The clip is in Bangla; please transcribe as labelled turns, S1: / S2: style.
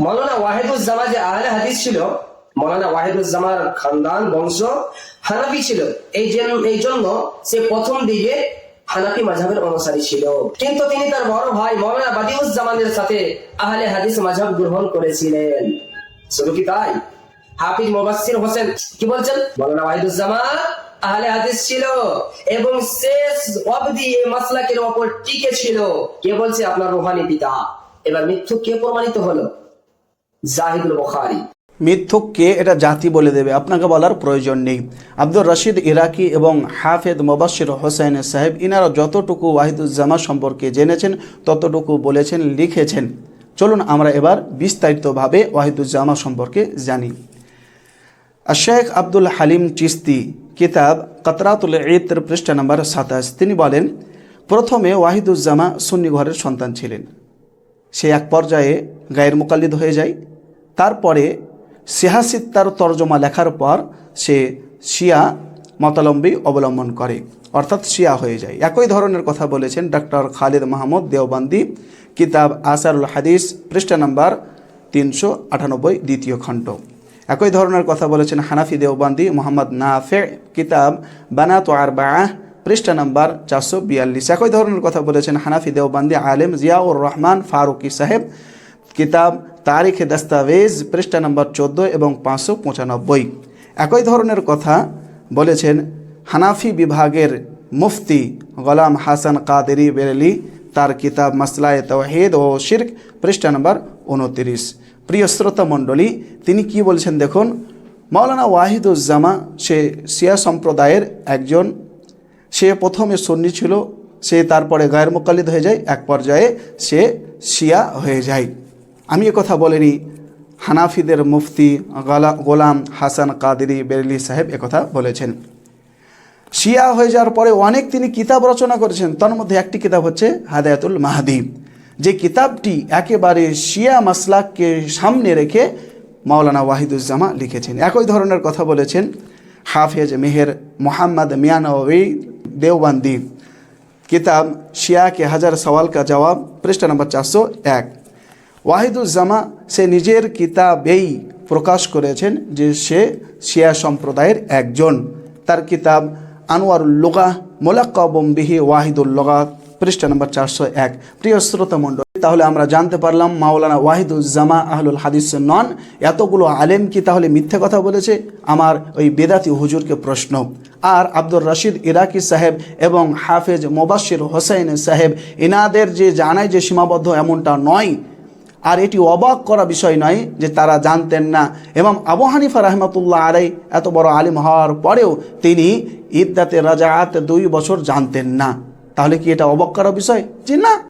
S1: মৌলানা ওয়াহিদুজ্জামা যে আহলে হাদিস ছিল, মৌলানা ওয়াহিদুজ্জামার খানদান বংশ হানাফি ছিল। এই এই জন্য সে প্রথম দিকে হানাফি মাঝাবের অনুসারী ছিল। কিন্তু তিনি তার বড় ভাই মৌলানা বাদিউজ্জামানের সাথে আহলে হাদিস মাঝাব গ্রহণ করেছিলেন। শুধু কি তাই? হাফিজ মোবাসির হোসেন কি বলছেন? মৌলানা ওয়াহিদুজ্জামান আহলে হাদিস ছিল এবং শেষ অবধি এই মাসলাকের ওপর টিকে ছিল। কে বলছে? আপনার রোহানি পিতা। এবার মৃত্যু কে প্রমাণিত হলো? জাহিদুল বুখারী।
S2: মিথ্যুক কে এটা জাতি বলে দেবে, আপনাকে বলার প্রয়োজন নেই। আব্দুর রশিদ ইরাকি এবং হাফেদ মোবাশির হোসেন সাহেব, ইনারা যতটুকু ওয়াহিদুজ্জামা সম্পর্কে জেনেছেন, ততটুকু বলেছেন, লিখেছেন। চলুন আমরা এবার বিস্তারিতভাবে ওয়াহিদুজ্জামা সম্পর্কে জানি। শেখ আব্দুল হালিম চিস্তি, কিতাব কতরাতুল ঈদের পৃষ্ঠা নম্বর সাতাশ, তিনি বলেন, প্রথমে ওয়াহিদুজ্জামা সুন্নি ঘরের সন্তান ছিলেন। সে এক পর্যায়ে গায়ের মোকাল্লিদ হয়ে যায় তারপরে সিহাসিত্তার তর্জমা লেখার পর সে শিয়া মতালম্বী অবলম্বন করে, অর্থাৎ শিয়া হয়ে যায়। একই ধরনের কথা বলেছেন ডক্টর খালিদ মাহমুদ দেওবান্দি, কিতাব আসারুল হাদিস, পৃষ্ঠা নাম্বার তিনশো আটানব্বই, দ্বিতীয় খণ্ড। একই ধরনের কথা বলেছেন হানাফি দেওবান্দি, মোহাম্মদ নাফে, কিতাব বানাত আর পৃষ্ঠা নাম্বার চারশো বিয়াল্লিশ। একই ধরনের কথা বলেছেন হানাফি দেওবান্দি, আলেম জিয়াউর রহমান ফারুকি সাহেব কিতাব, তারিখে, দস্তাবেজ, পৃষ্ঠা নম্বর চোদ্দ এবং পাঁচশো পঁচানব্বই। একই ধরনের কথা বলেছেন হানাফি বিভাগের মুফতি গোলাম হাসান কাদেরি বেরেলি। তার কিতাব মাসলায় তওহিদ ও শির্ক, পৃষ্ঠা নম্বর উনতিরিশ। প্রিয় শ্রোতা মণ্ডলী, তিনি কি বলছেন দেখুন, মাওলানা ওয়াহিদুজ্জামা, সে শিয়া সম্প্রদায়ের একজন। সে প্রথমে সন্নি ছিল, সে তারপরে গায়ের মোকালিদ হয়ে যায়, এক পর্যায়ে সে শিয়া হয়ে যায়। আমি কথা বলিনি। হানাফিদের মুফতি গালা, গোলাম হাসান কাদেরি বেরলি সাহেব একথা বলেছেন। শিয়া হয়ে যাওয়ার পরে অনেক তিনি কিতাব রচনা করেছেন। তার মধ্যে একটি কিতাব হচ্ছে হাদায়াতুল মাহাদি। যে কিতাবটি একেবারে শিয়া মাসলাককে সামনে রেখে মাওলানা ওয়াহিদুজ্জামা লিখেছেন। একই ধরনের কথা বলেছেন হাফেজ মেহের মোহাম্মদ মিয়ানবী দেওবান্দি। কিতাব শিয়াকে হাজার সওয়াল কা জবাব, পৃষ্ঠা নম্বর চারশো এক। ওয়াহিদুজ্জামা সে নিজের কিতাবেই প্রকাশ করেছেন যে সে শিয়া সম্প্রদায়ের একজন। তার কিতাব আনোয়ারুল লোগা, মোলাক্কাবম বিহি ওয়াহিদুল লগা পৃষ্ঠা নম্বর চারশো এক। প্রিয় শ্রোতা মণ্ডল, তাহলে আমরা জানতে পারলাম মাওলানা ওয়াহিদুজ্জামা আহলুল হাদিস নন এতগুলো আলেম কি তাহলে মিথ্যে কথা বলেছে? আমার ওই বেদাতি হুজুরকে প্রশ্ন। আর আব্দুর রশিদ ইরাকি সাহেব এবং হাফেজ মোবাশির হোসেন সাহেব, ইনাদের যে জানায় যে সীমাবদ্ধ এমনটা নয় আর এটি অবাক করা বিষয় নয় যে তারা জানতেন না। এবং আবু হানিফা রহমতুল্লাহ আলাই এত বড় আলিম হওয়ার পরেও তিনি ইদ্দাতে রাজাত দুই বছর জানতেন না। তাহলে কি এটা অবাক করা বিষয়? যে না।